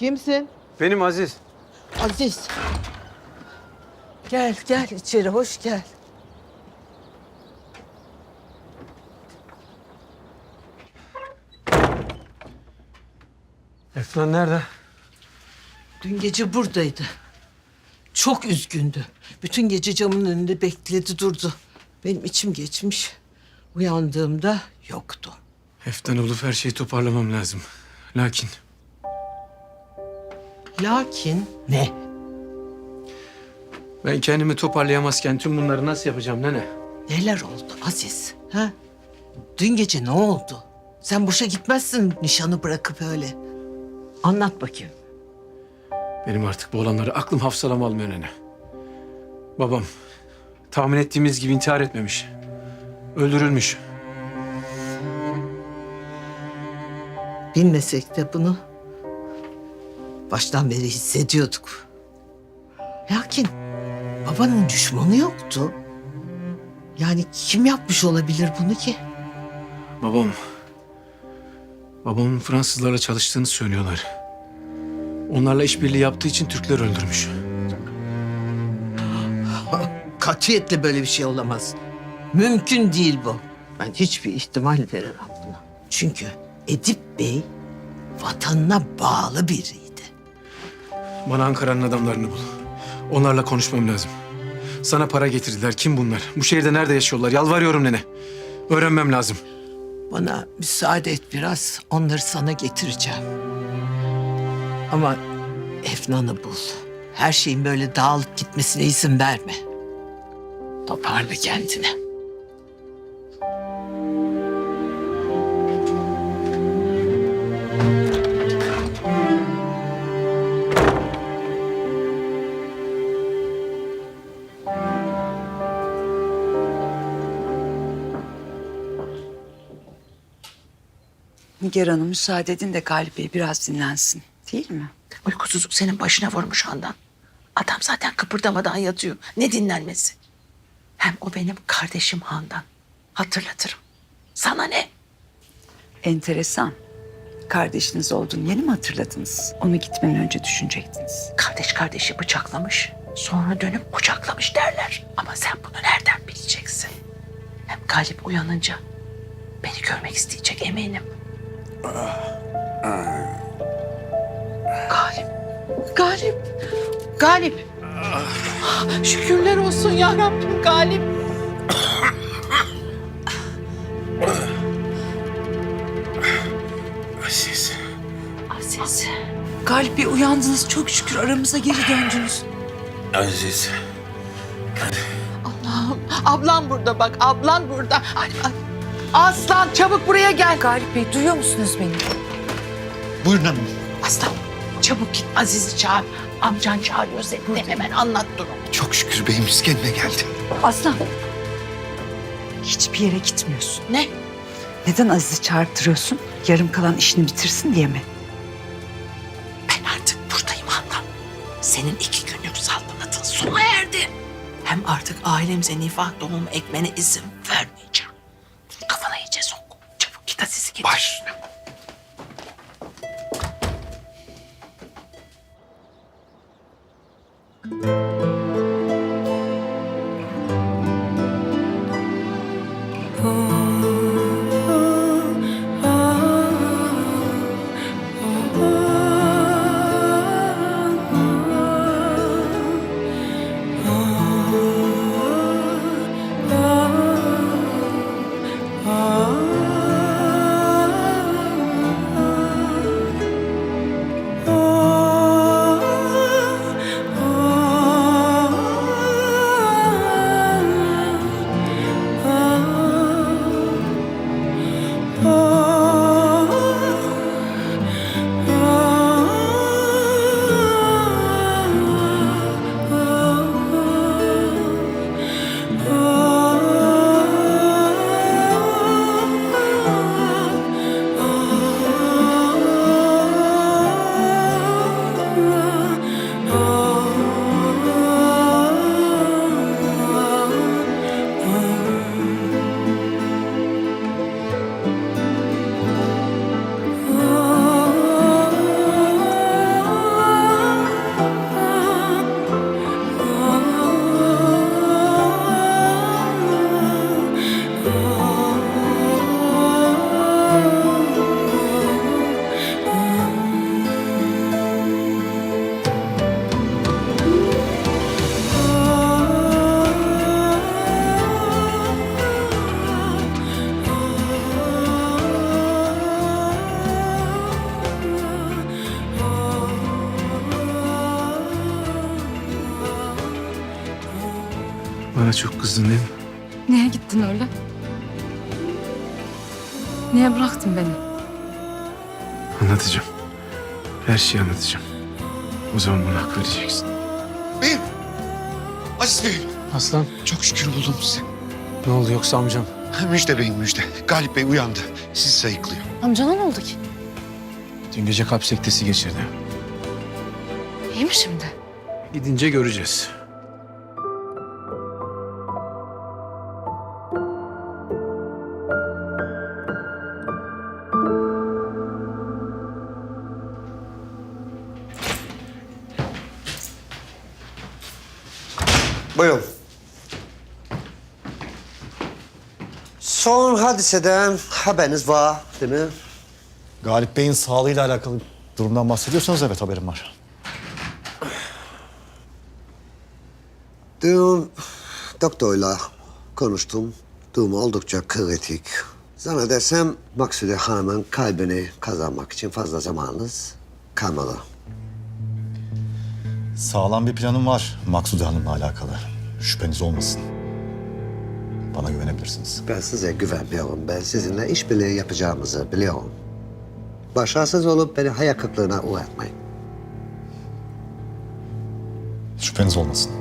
Kimsin? Benim Aziz. Aziz. Gel gel içeri hoş gel. Efnan nerede? Dün gece buradaydı. Çok üzgündü. Bütün gece camın önünde bekledi durdu. Benim içim geçmiş. Uyandığımda yoktu. Efnan olup her şeyi toparlamam lazım. Lakin Lakin ne? ben kendimi toparlayamazken tüm bunları nasıl yapacağım nene? Neler oldu Aziz? Ha? Dün gece ne oldu? Sen boşa gitmezsin nişanı bırakıp öyle. Anlat bakayım. Benim artık bu olanları aklım hafsalam almıyor nene. Babam tahmin ettiğimiz gibi intihar etmemiş. Öldürülmüş. Bilmesek de bunu baştan beri hissediyorduk. Lakin babanın düşmanı yoktu. Yani kim yapmış olabilir bunu ki? Babam... Babamın Fransızlarla çalıştığını söylüyorlar. Onlarla işbirliği yaptığı için Türkler öldürmüş. Katiyetle böyle bir şey olamaz. Mümkün değil bu. Ben hiçbir ihtimal veremem buna. Çünkü Edip Bey vatanına bağlı biriydi. Bana Ankara'nın adamlarını bul. Onlarla konuşmam lazım. Sana para getirdiler. Kim bunlar? Bu şehirde nerede yaşıyorlar? Yalvarıyorum nene. Öğrenmem lazım. Bana müsaade et biraz. Onları sana getireceğim. Ama Efnan'ı bul. Her şeyin böyle dağılıp gitmesine izin verme. Toparla kendini. Nigar Hanım müsaade edin de Galip Bey biraz dinlensin. Değil mi? Uykusuzluk senin başına vurmuş Handan. Adam zaten kıpırdamadan yatıyor. Ne dinlenmesi? Hem o benim kardeşim Handan. Hatırlatırım. Sana ne? Enteresan. Kardeşiniz olduğunu yeni mi hatırladınız? Onu gitmeden önce düşünecektiniz. Kardeş kardeşi bıçaklamış. Sonra dönüp kucaklamış derler. Ama sen bunu nereden bileceksin? Hem Galip uyanınca beni görmek isteyecek eminim. Galip. Galip. Galip. Şükürler olsun ya Rabbim Galip. Aziz. Aziz. Galip Bey uyandınız çok şükür aramıza geri döndünüz. Aziz. Allah'ım. Ablam burada bak. Ablan burada. Ay, ay. Aslan çabuk buraya gel. Galip Bey duyuyor musunuz beni? Buyurun hanım. Aslan çabuk git Aziz'i çağır. Amcan çağırıyor seni. De hemen anlat durumu. Çok şükür beyimiz kendine geldi. Aslan. Hiçbir yere gitmiyorsun. Ne? Neden Aziz'i çağırttırıyorsun? Yarım kalan işini bitirsin diye mi? Ben artık buradayım Handan. Senin iki günlük saltanatın sona erdi. Hem artık ailemize nifah doğumu ekmene izin Baş Niye bıraktın beni? Anlatacağım. Her şeyi anlatacağım. O zaman bana hak vereceksin. Beyim. Aziz Beyim. Aslan. Çok şükür buldum sizi. Ne oldu yoksa amcam? Müjde Beyim müjde. Galip Bey uyandı. Sizi sayıklıyor. Amcana ne oldu ki? Dün gece kalp sektesi geçirdi. İyi mi şimdi? Gidince göreceğiz. Buyurun. Son hadiseden haberiniz var değil mi? Galip Bey'in sağlığıyla alakalı durumdan bahsediyorsanız evet haberim var. Dün doktorla konuştum. Durumu oldukça kritik. Zannedersem Maksude Hanım'ın kalbini kazanmak için fazla zamanınız kalmalı. Sağlam bir planım var Maksude Hanım'la alakalı. Şüpheniz olmasın. Bana güvenebilirsiniz. Ben size güvenmiyorum. Ben sizinle işbirliği yapacağımızı biliyorum. Başarısız olup beni hayal kırıklığına uğratmayın. Şüpheniz olmasın.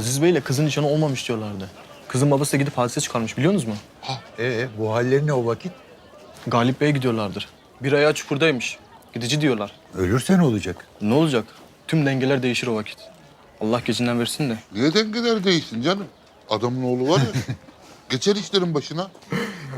Aziz Bey ile kızın nişanı olmamış diyorlardı. Kızın babası da gidip hadise çıkarmış biliyorsunuz mu? Ee, bu halleri ne o vakit? Galip Bey'e gidiyorlardır. Bir ayağı çukurdaymış. Gidici diyorlar. Ölürse ne olacak? Ne olacak? Tüm dengeler değişir o vakit. Allah gecinden versin de. Niye dengeler değişsin canım? Adamın oğlu var ya. geçer işlerin başına.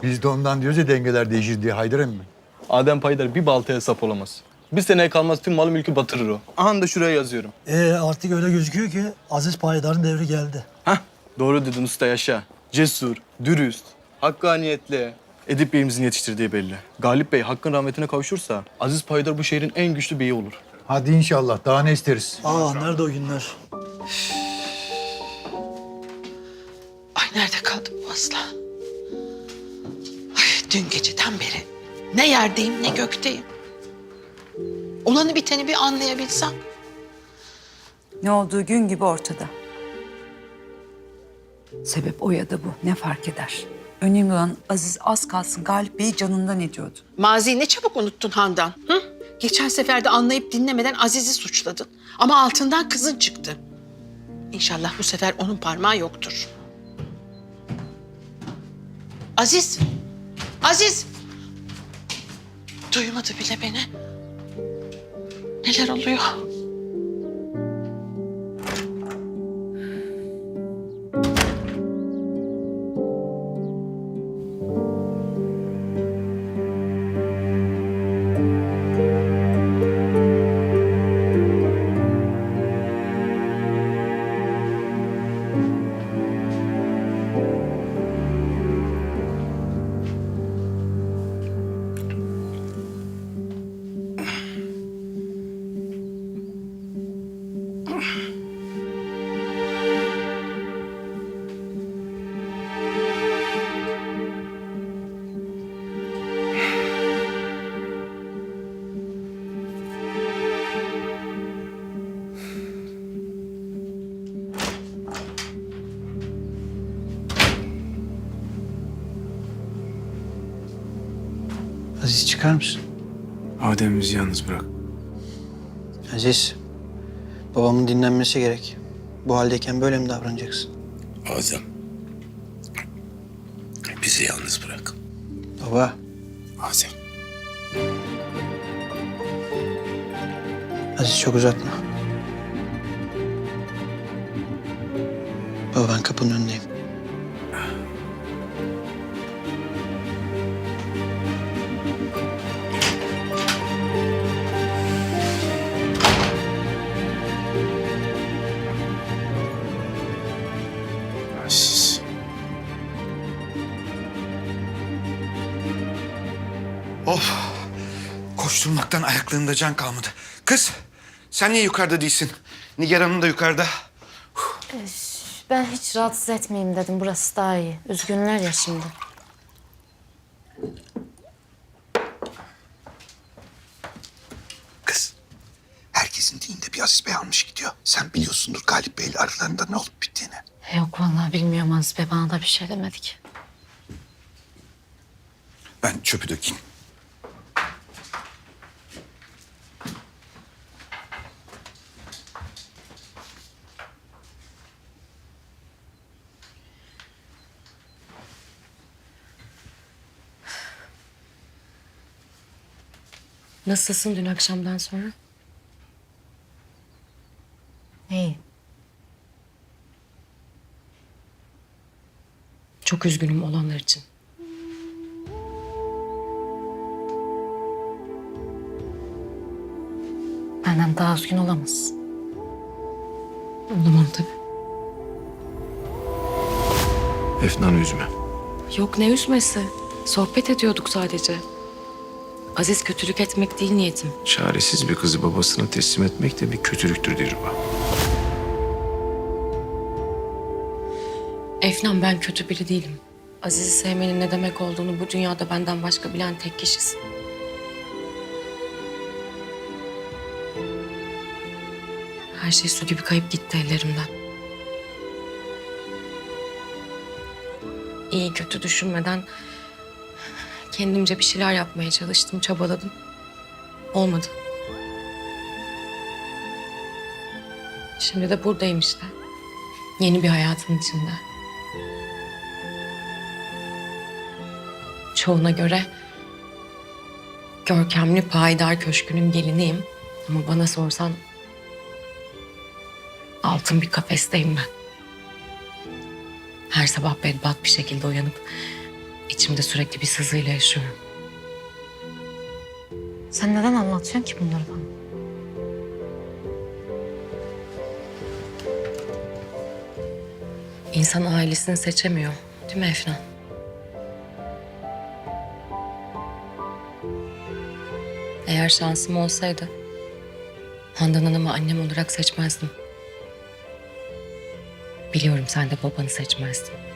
Biz de ondan diyoruz ya dengeler değişir diye Haydar emmi. Adem Paydar bir baltaya sap olamaz. Bir seneye kalmaz tüm malı mülkü batırır o. Aha da şuraya yazıyorum. Ee, artık öyle gözüküyor ki Aziz Payidar'ın devri geldi. Hah doğru dedin usta yaşa. Cesur, dürüst, hakkaniyetli. Edip Bey'imizin yetiştirdiği belli. Galip Bey hakkın rahmetine kavuşursa Aziz Paydar bu şehrin en güçlü beyi olur. Hadi inşallah daha ne isteriz? Aa nerede o günler? Ay nerede kaldı bu aslan? Ay dün geceden beri ne yerdeyim ne gökteyim. Olanı biteni bir anlayabilsem. Ne olduğu gün gibi ortada. Sebep o ya da bu. Ne fark eder? Önemli olan Aziz az kalsın Galip Bey'i canından ediyordu. Maziyi ne çabuk unuttun Handan. Hı? Geçen sefer de anlayıp dinlemeden Aziz'i suçladın. Ama altından kızın çıktı. İnşallah bu sefer onun parmağı yoktur. Aziz! Aziz! Duymadı bile beni. Neler oluyor? Aziz çıkar mısın? Adem bizi yalnız bırak. Aziz, babamın dinlenmesi gerek. Bu haldeyken böyle mi davranacaksın? Azem. Bizi yalnız bırak. Baba, Azem. Aziz çok uzatma. Baba ben kapının önündeyim. Koşturmaktan ayaklarımda can kalmadı. Kız sen niye yukarıda değilsin? Nigar Hanım da yukarıda. Ben hiç rahatsız etmeyeyim dedim. Burası daha iyi. Üzgünler ya şimdi. Kız, herkesin dilinde bir Aziz Bey almış gidiyor. Sen biliyorsundur Galip Bey'le aralarında ne olup bittiğini. Yok vallahi bilmiyorum Aziz Bey. Bana da bir şey demedi ki. Ben çöpü dökeyim. Nasılsın dün akşamdan sonra? İyi. Çok üzgünüm olanlar için. Benden daha üzgün olamaz. Olamam tabii. Efnan'ı üzme. Yok ne üzmesi. Sohbet ediyorduk sadece. Aziz kötülük etmek değil niyetim. Çaresiz bir kızı babasına teslim etmek de bir kötülüktür Dilruba. Efnan ben kötü biri değilim. Aziz'i sevmenin ne demek olduğunu bu dünyada benden başka bilen tek kişisin. Her şey su gibi kayıp gitti ellerimden. İyi kötü düşünmeden kendimce bir şeyler yapmaya çalıştım, çabaladım. Olmadı. Şimdi de buradayım işte. Yeni bir hayatın içinde. Çoğuna göre görkemli payidar köşkünün geliniyim. Ama bana sorsan altın bir kafesteyim ben. Her sabah bedbat bir şekilde uyanıp içimde sürekli bir sızıyla yaşıyorum. Sen neden anlatıyorsun ki bunları bana? İnsan ailesini seçemiyor. Değil mi Efnan? Eğer şansım olsaydı Handan Hanım'ı annem olarak seçmezdim. Biliyorum sen de babanı seçmezdin.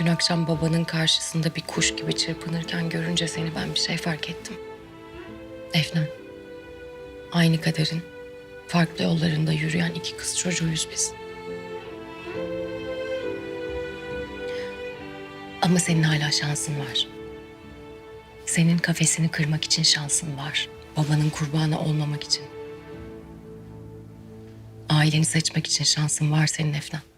Dün akşam babanın karşısında bir kuş gibi çırpınırken görünce seni ben bir şey fark ettim. Efnan, aynı kaderin farklı yollarında yürüyen iki kız çocuğuyuz biz. Ama senin hala şansın var. Senin kafesini kırmak için şansın var. Babanın kurbanı olmamak için. Aileni seçmek için şansın var senin Efnan.